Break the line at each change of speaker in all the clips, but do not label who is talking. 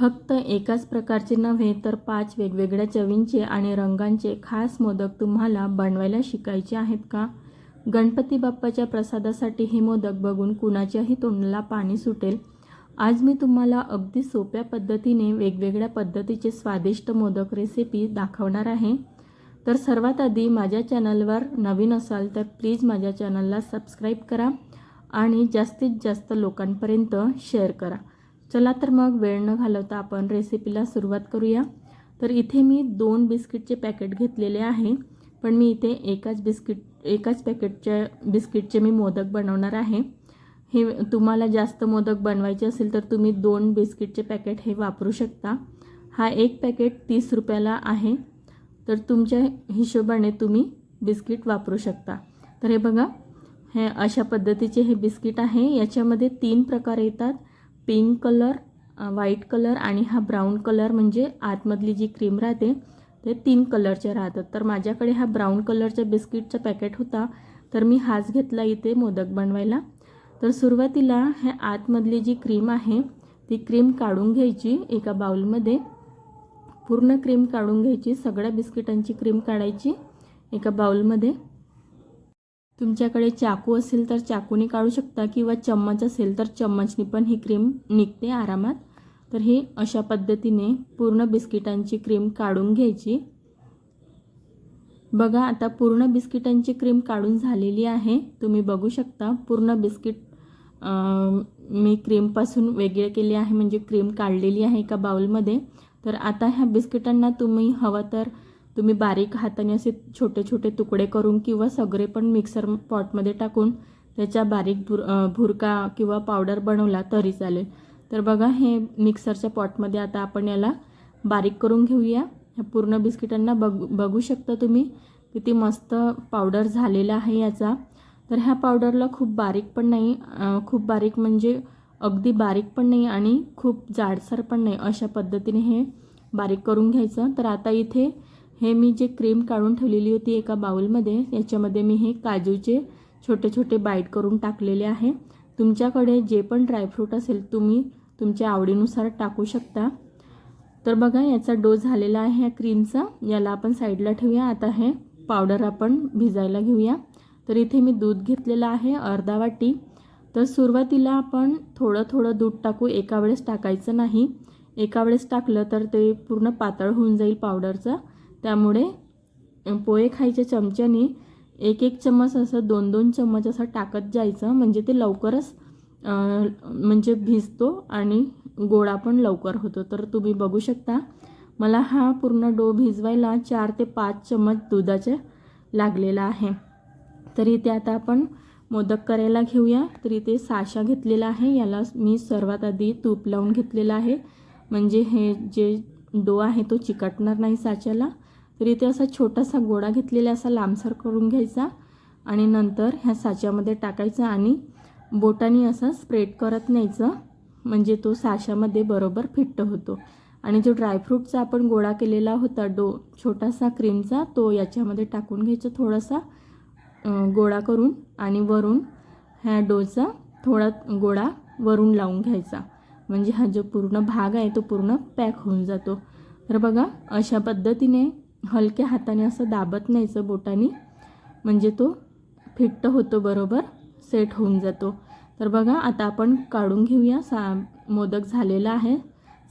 फक्त एकाच प्रकारचे नव्हे तर पाच वेगवेगळ्या चवींचे आणि रंगांचे खास मोदक तुम्हाला बनवायला शिकायचे आहेत का? गणपती बाप्पाच्या प्रसादासाठी हे मोदक बघून कुणाच्याही तोंडाला पाणी सुटेल? आज मी तुम्हाला अगदी सोप्या पद्धतीने वेगवेगळ्या पद्धतीचे स्वादिष्ट मोदक रेसिपी दाखवणार आहे. तर सर्वात आधी माझ्या चॅनलवर नवीन असाल तर प्लीज माझ्या चॅनलला सबस्क्राईब करा आणि जास्तीत जास्त लोकांपर्यंत शेअर करा. चला तर मग वेळ न घालवता आपण रेसिपीला सुरुवात करूया. तर इथे मी दोन बिस्किटचे पॅकेट घेतलेले आहे. पण मी इथे एकाच बिस्किट एकाच पॅकेटच्या बिस्किटचे मी मोदक बनवणार आहे. हे तुम्हाला जास्त मोदक बनवायचे असेल तर तुम्ही दोन बिस्किटचे पॅकेट हे वापरू शकता. हा एक पॅकेट तीस रुपयाला आहे. तर तुमच्या हिशोबाने तुम्ही बिस्किट वापरू शकता. तर हे बघा हे अशा पद्धतीचे हे बिस्किट आहे. याच्यामध्ये तीन प्रकार येतात. पिंक कलर व्हाईट कलर आणि हा ब्राऊन कलर म्हणजे आतमधली जी क्रीम राहते ते तीन कलरचे राहतात. तर माझ्याकडे हा ब्राऊन कलरच्या बिस्किटचा पॅकेट होता तर मी हाच घेतला इथे मोदक बनवायला. तर सुरुवातीला हे आतमधली जी क्रीम आहे ती क्रीम काढून घ्यायची एका बाउलमध्ये. पूर्ण क्रीम काढून घ्यायची सगळ्या बिस्किटांची क्रीम काढायची एका बाउलमध्ये. तुमच्याकडे चाकू असेल तर चाकूने काढू शकता किंवा चम्मच असेल तर चम्मचने पण ही क्रीम निघते आरामात. तर ही अशा पद्धतीने पूर्ण बिस्किटांची क्रीम काढून घ्यायची. बघा आता पूर्ण बिस्किटांची क्रीम काढून झालेली आहे. तुम्ही बघू शकता पूर्ण बिस्किट मी क्रीमपासून वेगळे केले आहे म्हणजे क्रीम काढलेली आहे एका बाउलमध्ये. तर आता ह्या बिस्किटांना तुम्ही हवं तर तुम्ही बारीक हाताने असे छोटे छोटे तुकडे करून किंवा सगळे पण मिक्सर पॉटमध्ये टाकून त्याच्या बारीक भुर भुरका किंवा पावडर बनवला तरी चालेल. तर बघा हे मिक्सरच्या पॉटमध्ये आता आपण याला बारीक करून घेऊया. ह्या पूर्ण बिस्किटांना बघ बघू शकता तुम्ही किती मस्त पावडर झालेला आहे याचा. तर ह्या पावडरला खूप बारीक पण नाही खूप बारीक म्हणजे अगदी बारीक पण नाही आणि खूप जाडसर पण नाही अशा पद्धतीने हे बारीक करून घ्यायचं. तर आता इथे हे मी जे क्रीम काढून ठेवलेली होती एका बाउलमध्ये याच्यामध्ये मी हे काजूचे छोटे छोटे बाईट करून टाकलेले आहे. तुमच्याकडे जे पण ड्रायफ्रूट असेल तुम्ही तुमच्या आवडीनुसार टाकू शकता. तर बघा याचा डो झालेला आहे ह्या क्रीमचा याला आपण साईडला ठेवूया. आता हे पावडर आपण भिजायला घेऊया. तर इथे मी दूध घेतलेलं आहे अर्धा वाटी. तर सुरुवातीला आपण थोडं थोडं दूध टाकू. एका वेळेस टाकायचं नाही. एका वेळेस टाकलं तर ते पूर्ण पातळ होऊन जाईल पावडरचं त्यामुळे पोहे खायच्या चमच्याने एक एक चम्मच असं दोन दोन चम्मच असं टाकत जायचं. म्हणजे ते लवकरच म्हणजे भिजतो आणि गोळा पण लवकर होतो. तर तुम्ही बघू शकता मला हा पूर्ण डो भिजवायला चार ते पाच चम्मच दुधाचे लागलेला आहे. तर इथे आता आपण मोदक करायला घेऊया. तर इथे साशा घेतलेला आहे. याला मी सर्वात आधी तूप लावून घेतलेला आहे. म्हणजे हे जे डो आहे तो चिकटणार नाही साच्याला. तर इथे असा छोटासा गोळा घेतलेला असा लांबसर करून घ्यायचा आणि नंतर ह्या साच्यामध्ये टाकायचा आणि बोटाने असं स्प्रेड करत न्यायचं. म्हणजे तो साशामध्ये बरोबर फिट्ट होतो. आणि जो ड्रायफ्रूटचा आपण गोळा केलेला होता डो छोटासा क्रीमचा तो याच्यामध्ये टाकून घ्यायचा थोडासा गोळा करून आणि वरून ह्या डोचा थोडा गोळा वरून लावून घ्यायचा. म्हणजे हा जो पूर्ण भाग आहे तो पूर्ण पॅक होऊन जातो. तर बघा अशा पद्धतीने हलक्या हाताने असं दाबत न्यायचं बोटाने. म्हणजे तो फिट्ट होतो बरोबर सेट होऊन जातो. तर बघा आता आपण काढून घेऊया. सा मोदक झालेला आहे.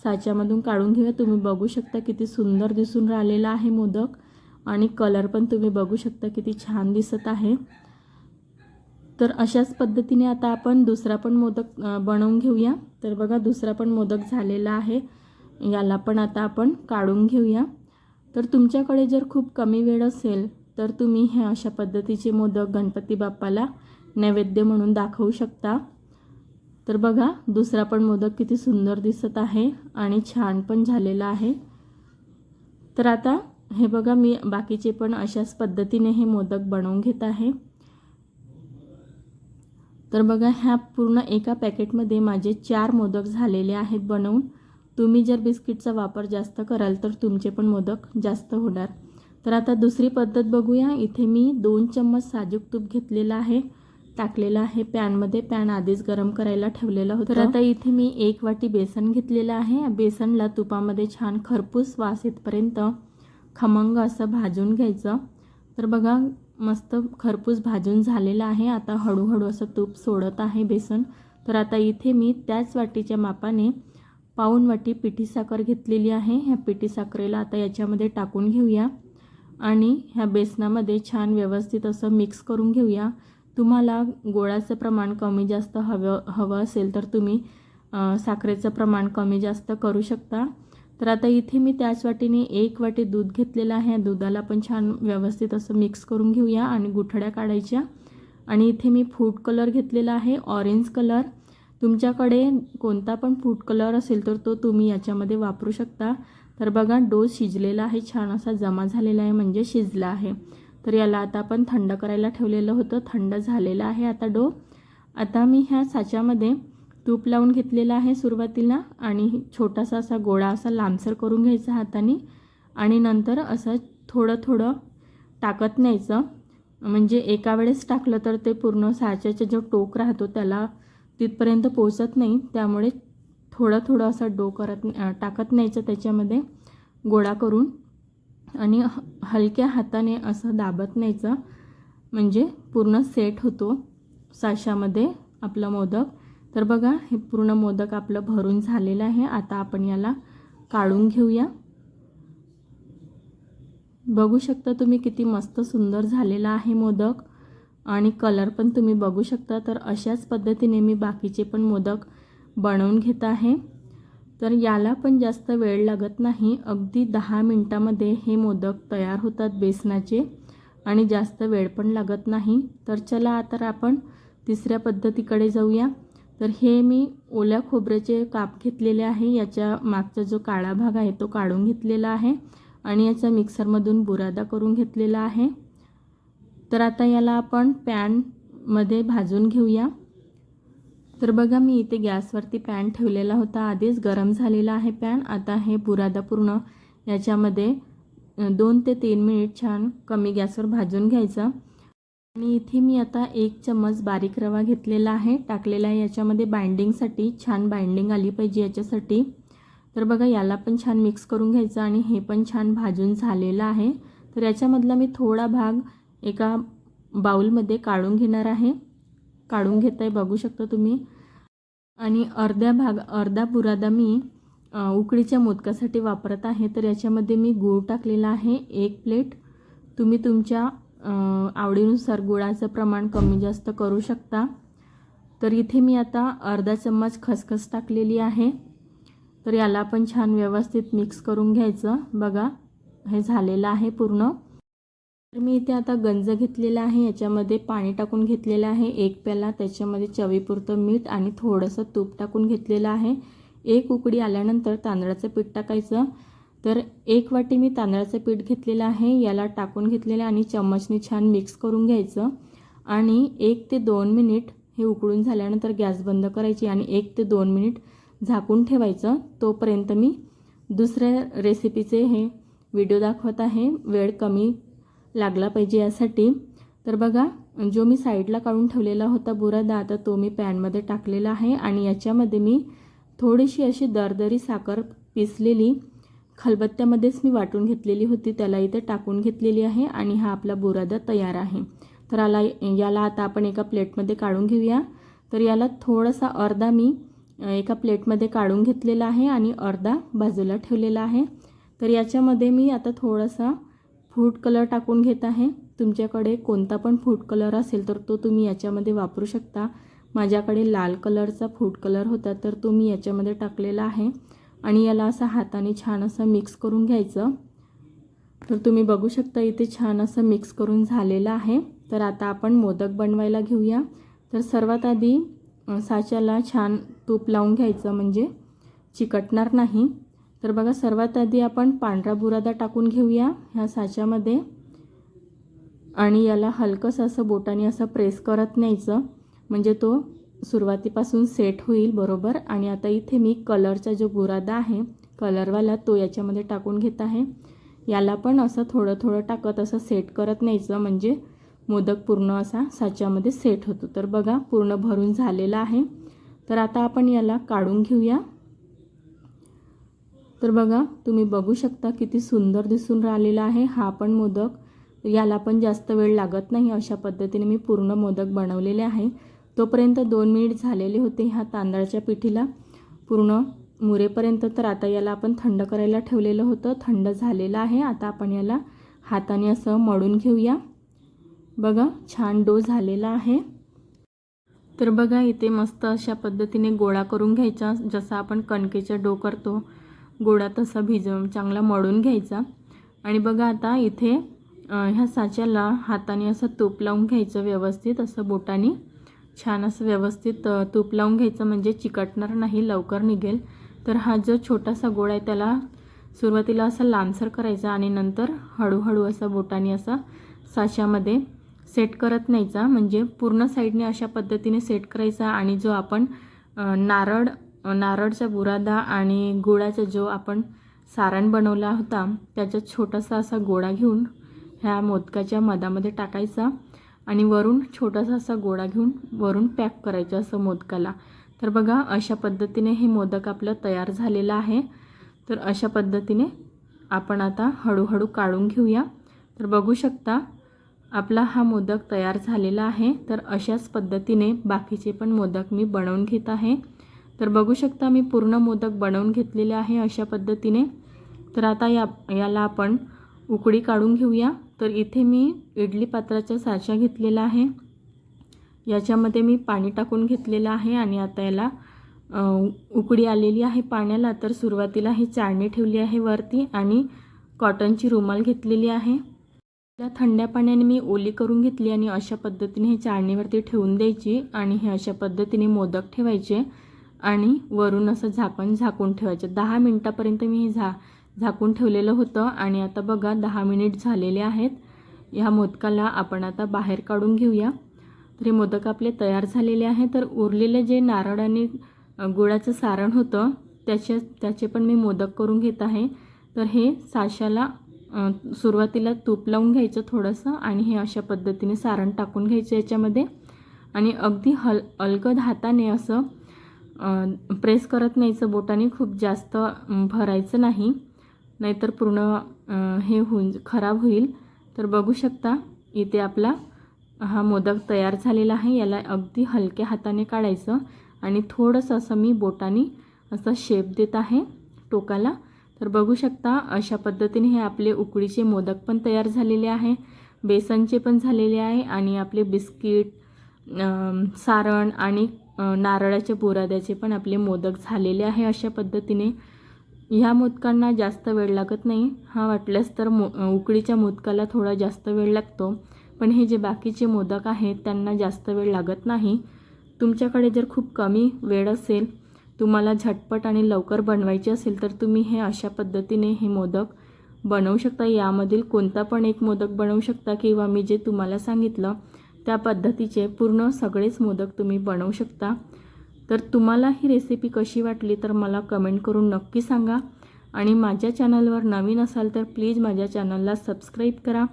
साच्यामधून काढून घेऊया. तुम्ही बघू शकता किती सुंदर दिसून राहिलेला आहे मोदक. आणि कलर पण तुम्ही बघू शकता किती छान दिसत आहे. तर अशाच पद्धतीने आता आपण दुसरा पण मोदक बनवून घेऊया. तर बघा दुसरा पण मोदक झालेला आहे. याला पण आता आपण काढून घेऊया. तर तुमच्याकडे जर खूप कमी वेळ असेल तर तुम्ही हे अशा पद्धतीचे मोदक गणपती बाप्पाला नैवेद्य म्हणून दाखवू शकता. तर बघा दुसरा पण मोदक किती सुंदर दिसत आहे आणि छान पण झालेला आहे. तर आता हे बघा मी बाकीचे पण अशाच पद्धतीने हे मोदक बनवून घेत आहे. तर बघा ह्या पूर्ण एका पॅकेटमध्ये माझे चार मोदक झालेले आहेत बनवून. तुम्ही जर बिस्किटचा वापर जास्त कराल तर तुमचे पण मोदक जास्त होणार. तर आता दुसरी पद्धत बघूया. इथे मी दोन चम्मच साजूक तूप घेतलेलं आहे. टाकलेलं आहे पॅनमध्ये. पॅन आधीच गरम करायला ठेवलेलं होतं. तर आता इथे मी एक वाटी बेसन घेतलेलं आहे. बेसनला तुपामध्ये छान खरपूस वास येतपर्यंत खमंग असं भाजून घ्यायचं. तर बघा मस्त खरपूस भाजून झालेलं आहे. आता हळूहळू असं तूप सोडत आहे बेसन. तर आता इथे मी त्याच वाटीच्या मापाने पाऊण वाटी पिठी साखर घेतलेली आहे. ह्या पिठी साखरेला आता याच्यामध्ये टाकून घेऊया. आणि ह्या बेसनामध्ये छान व्यवस्थित असं मिक्स करून घेऊया. तुम्हाला गोळाचं प्रमाण कमी जास्त हवं हवं असेल तर तुम्ही साखरेचं प्रमाण कमी जास्त करू शकता. तर आता इथे मी त्याच वाटीने एक वाटी दूध घेतलेलं आहे. या दुधाला पण छान व्यवस्थित असं मिक्स करून घेऊया आणि गुठड्या काढायच्या. आणि इथे मी फूड कलर घेतलेला आहे. Orange colour. तुमच्याकडे कोणता पण फूड कलर असेल तर तो तुम्ही याच्यामध्ये वापरू शकता. तर बघा डो शिजलेला आहे छान असा जमा झालेला आहे म्हणजे शिजला आहे. तर याला आता आपण थंड करायला ठेवलेलं होतं थंड झालेलं आहे आता डो. आता मी ह्या साच्यामध्ये तूप लावून घेतलेलं आहे सुरुवातीला आणि छोटासा असा गोळा असा लांबसर करून घ्यायचा हाताने आणि नंतर असं थोडं थोडं टाकत न्यायचं. म्हणजे एका वेळेस टाकलं तर ते पूर्ण साच्याचा जो टोक राहतो त्याला तिथपर्यंत पोचत नाही. त्यामुळे थोडं थोडं असं डो करत टाकत न्यायचं त्याच्यामध्ये गोळा करून आणि ह- हलक्या हाताने असं दाबत न्यायचं. म्हणजे पूर्ण सेट होतो साशामध्ये आपला मोदक. तर बघा हे पूर्ण मोदक आपलं भरून झालेलं आहे. आता आपण याला काढून घेऊया. बघू शकता तुम्ही किती मस्त सुंदर झालेला आहे मोदक. आणि कलर पण तुम्ही बघू शकता. तर अशाच पद्धतीने मी बाकीचे पण मोदक बनवून घेत आहे. तर याला पण जास्त वेळ लागत नाही. अगदी दहा मिनटामध्ये हे मोदक तयार होतात बेसनाचे आणि जास्त वेळ पण लागत नाही. तर चला आता आपण तिसऱ्या पद्धतीकडे जाऊया. तर हे मी ओल्या खोबऱ्याचे काप घेतलेले आहे. याच्या मागचा जो काळा भाग आहे तो काढून घेतलेला आहे आणि याचा मिक्सरमधून बुरादा करून घेतलेला आहे. तर आता याला आपण पॅनमध्ये भाजून घेऊया. तर बघा मी इथे गॅसवरती पॅन ठेवलेला होता. आधीच गरम झालेला आहे पॅन. आता हे बुरादा पूर्ण याच्यामध्ये दोन ते तीन मिनिट छान कमी गॅसवर भाजून घ्यायचं. आणि इथे मी आता एक चम्मच बारीक रवा घेतलेला आहे. टाकलेला आहे याच्यामध्ये बाइंडिंगसाठी. छान बाइंडिंग आली पाहिजे याच्यासाठी. तर बघा याला पण छान मिक्स करून घ्यायचं आणि हे पण छान भाजून झालेलं आहे. तर याच्यामधला मी थोडा भाग एका बाउलमध्ये काढून घेणार आहे. काढून घेत आहे बघू शकता तुम्ही. आणि अर्ध्या भाग अर्धा बुरादा मी उकडीच्या मोदकासाठी वापरत आहे. तर याच्यामध्ये मी गूळ टाकलेला आहे एक प्लेट. तुम्ही तुमच्या आवडीनुसार गुळाचं प्रमाण कमी जास्त करू शकता. तर इथे मी आता अर्धा चम्मच खसखस टाकलेली आहे. तर याला पण छान व्यवस्थित मिक्स करून घ्यायचं. बघा हे झालेलं आहे पूर्ण. तर मी इथे आता गंज घेतलेला आहे याच्यामध्ये पाणी टाकून घेतलेलं आहे एक प्याला त्याच्यामध्ये चवीपुरतं मीठ आणि थोडंसं तूप टाकून घेतलेलं आहे. एक उकडी आल्यानंतर तांदळाचं पीठ टाकायचं. तर एक वाटी मी तांदळाचं पीठ घेतलेलं आहे याला टाकून घेतलेलं आणि चम्मचने छान मिक्स करून घ्यायचं. आणि एक ते दोन मिनिट हे उकळून झाल्यानंतर गॅस बंद करायची आणि एक ते दोन मिनिट झाकून ठेवायचं. तोपर्यंत मी दुसऱ्या रेसिपीचे हे व्हिडिओ दाखवत आहे. वेळ कमी लागला पाहिजे यासाठी. तर बघा जो मी साईडला काढून ठेवलेला होता बुरादा आता तो मी पॅनमध्ये टाकलेला आहे आणि याच्यामध्ये मी थोडीशी अशी दरदरी साखर पिसलेली खलबत्त्यामध्येच मी वाटून घेतलेली होती. त्याला इथे टाकून घेतलेली आहे आणि हा आपला बुरादा तयार आहे. तर याला याला आता आपण एका प्लेटमध्ये काढून घेऊया. तर याला थोडासा अर्धा मी एका प्लेटमध्ये काढून घेतलेला आहे आणि अर्धा बाजूला ठेवलेला आहे. तर याच्यामध्ये मी आता थोडासा फूड कलर टाकून घेत आहे. तुमच्याकडे कोणता पण फूड कलर असेल तर तो तुम्ही याच्यामध्ये वापरू शकता. माझ्याकडे लाल कलरचा फूड कलर होता तर तो मी याच्यामध्ये टाकलेला आहे. आणि याला असं हाताने छान असं मिक्स करून घ्यायचं. तर तुम्ही बघू शकता इथे छान असं मिक्स करून झालेलं आहे. तर आता आपण मोदक बनवायला घेऊया. तर सर्वात आधी साच्याला छान तूप लावून घ्यायचं म्हणजे चिकटणार नाही. तर बघा सर्वात आधी आपण पांढरा बुरादा टाकून घेऊया ह्या साच्यामध्ये. आणि याला हलकंसं असं बोटाने असं प्रेस करत न्यायचं. म्हणजे तो सुरुवातीपासून सेट होईल बरोबर? आणि आता इथे मी कलरचा जो बुरादा आहे कलरवाला तो याच्यामध्ये टाकून घेत आहे. याला पण असं थोडं थोडं टाकत असं सेट करत न्यायचं. म्हणजे मोदक पूर्ण असा साच्यामध्ये सेट होतो. तर बघा पूर्ण भरून झालेला आहे. तर आता आपण याला काढून घेऊया. तर बघा तुम्ही बघू शकता किती सुंदर दिसून राहिलेला आहे. हा पण मोदक. याला पण जास्त वेळ लागत नाही. अशा पद्धतीने मी पूर्ण मोदक बनवलेले आहे. तोपर्यंत दोन मिनिट झालेले होते ह्या तांदळाच्या पिठीला. पूर्ण मुरेपर्यंत तर आता याला आपण थंड करायला ठेवलेलं होतं. थंड झालेलं आहे. आता आपण याला हाताने असं मळून घेऊया. बघा छान डो झालेला आहे. तर बघा इथे मस्त अशा पद्धतीने गोळा करून घ्यायचा. जसा आपण कणकेचा डो करतो. गोळा तसा भिजवून चांगला मळून घ्यायचा. आणि बघा आता इथे ह्या साच्याला हाताने असं तूप लावून घ्यायचं व्यवस्थित असं बोटाने. छान असं व्यवस्थित तूप लावून घ्यायचं म्हणजे चिकटणार नाही लवकर निघेल. तर हा जो छोटासा गोळा आहे त्याला सुरुवातीला असा लांबसर करायचा आणि नंतर हळूहळू असा बोटाने असा साच्यामध्ये सेट करत न्यायचा. म्हणजे पूर्ण साईडने अशा पद्धतीने सेट करायचा आणि जो आपण नारळ नारळचा बुरादा आणि गुळाचा जो आपण सारण बनवला होता त्याचा छोटासा असा गोळा घेऊन ह्या मोदकाच्या मधामध्ये टाकायचा आणि वरून छोटासा असा गोळा घेऊन वरून पॅक करायचा असं मोदकाला. तर बघा अशा पद्धतीने हे मोदक आपलं तयार झालेलं आहे. तर अशा पद्धतीने आपण आता हळूहळू काढून घेऊया. तर बघू शकता आपला हा मोदक तयार झालेला आहे. तर अशाच पद्धतीने बाकीचे पण मोदक मी बनवून घेत आहे. तर बघू शकता मी पूर्ण मोदक बनवून घेतलेले आहे अशा पद्धतीने. तर आता या याला आपण उकडी काढून घेऊया. तर इथे मी इडली पात्राचा साचा घेतलेला आहे. याच्यामध्ये मी पाणी टाकून घेतलेलं आहे आणि आता याला उकडी आलेली आहे पाण्याला. तर सुरुवातीला ही चाळणी ठेवली आहे वरती आणि कॉटनची रुमाल घेतलेली आहे. त्या थंड्या पाण्याने मी ओली करून घेतली आणि अशा पद्धतीने हे चाळणीवरती ठेवून द्यायची आणि हे अशा पद्धतीने मोदक ठेवायचे. आणि वरून असं झाकण झाकून ठेवायचं. दहा मिनटापर्यंत मी हे झा झाकून ठेवलेलं होतं आणि आता बघा दहा मिनिट झालेले आहेत. ह्या मोदकाला आपण आता बाहेर काढून घेऊया. तर हे मोदक आपले तयार झालेले आहे तर उरलेले जे नारळ आणि गुळाचं सारण होतं त्याचे त्याचे पण मी मोदक करून घेत आहे. तर हे साशाला सुरुवातीला तूप लावून घ्यायचं थोडंसं आणि हे अशा पद्धतीने सारण टाकून घ्यायचं याच्यामध्ये. आणि अगदी हल अलगद हाताने असं प्रेस करत न्यायचं बोटाने खूप जास्त भरायचं नाही. नाहीतर पूर्ण हे होऊन खराब होईल. तर बघू शकता इथे आपला हा मोदक तयार झालेला आहे. याला अगदी हलक्या हाताने काढायचं आणि थोडंसं असं मी बोटाने असं शेप देत आहे टोकाला. तर बघू शकता अशा पद्धतीने हे आपले उकडीचे मोदक पण तयार झालेले आहे बेसनचे पण झालेले आहे आणि आपले बिस्किट सारण आणि नारळाच्या बुराद्याचे पण आपले मोदक झालेले आहे अशा पद्धतीने. ह्या मोदकांना जास्त वेळ लागत नाही. हा वाटल्यास तर मो उकडीच्या मोदकाला थोडा जास्त वेळ लागतो. पण हे जे बाकीचे मोदक आहेत त्यांना जास्त वेळ लागत नाही. तुमच्याकडे जर खूप कमी वेळ असेल तुम्हाला झटपट आणि लवकर बनवायचे असेल तर तुम्ही हे अशा पद्धतीने हे मोदक बनवू शकता. यामधील कोणता पण एक मोदक बनवू शकता किंवा मी जे तुम्हाला सांगितलं त्या पद्धतीचे पूर्ण सगळेच मोदक तुम्ही बनवू शकता. तर तुम्हाला ही रेसिपी कशी वाटली तर मला कमेंट करून नक्की सांगा. आणि माझ्या चॅनलवर नवीन असाल तर प्लीज माझ्या चॅनलला सबस्क्राईब करा.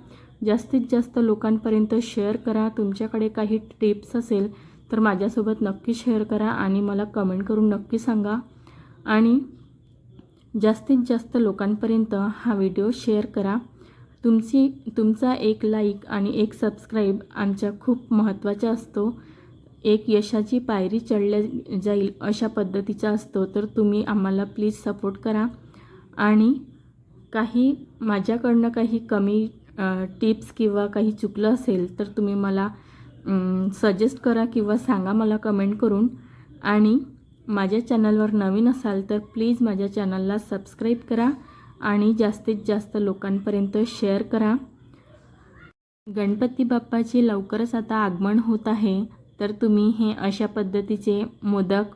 जास्तीत जास्त लोकांपर्यंत शेअर करा. तुमच्याकडे काही टिप्स असेल तर माझ्यासोबत नक्की शेअर करा आणि मला कमेंट करून नक्की सांगा. आणि जास्तीत जास्त लोकांपर्यंत हा व्हिडिओ शेअर करा. तुमची तुमचा एक लाईक आणि एक सबस्क्राईब आमच्या खूप महत्त्वाचा असतो. एक यशाची पायरी चढल्या जाईल अशा पद्धतीचा असतो तर तुम्ही आम्हाला प्लीज सपोर्ट करा. आणि काही माझ्याकडनं काही कमी टिप्स किंवा काही चुकलं असेल तर तुम्ही मला सजेस्ट करा किंवा सांगा मला कमेंट करून. आणि माझ्या चॅनलवर नवीन असाल तर प्लीज माझ्या चॅनलला सबस्क्राईब करा. आणि जास्तीत जास्त लोकांपर्यंत शेअर करा. गणपती बाप्पाचे लवकरच आता आगमन होत आहे तर तुम्ही हे अशा पद्धतीचे मोदक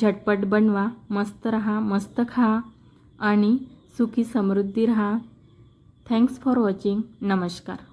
झटपट बनवा मस्त रहा मस्त खा आणि सुखी समृद्धी रहा. थँक्स फॉर वॉचिंग नमस्कार.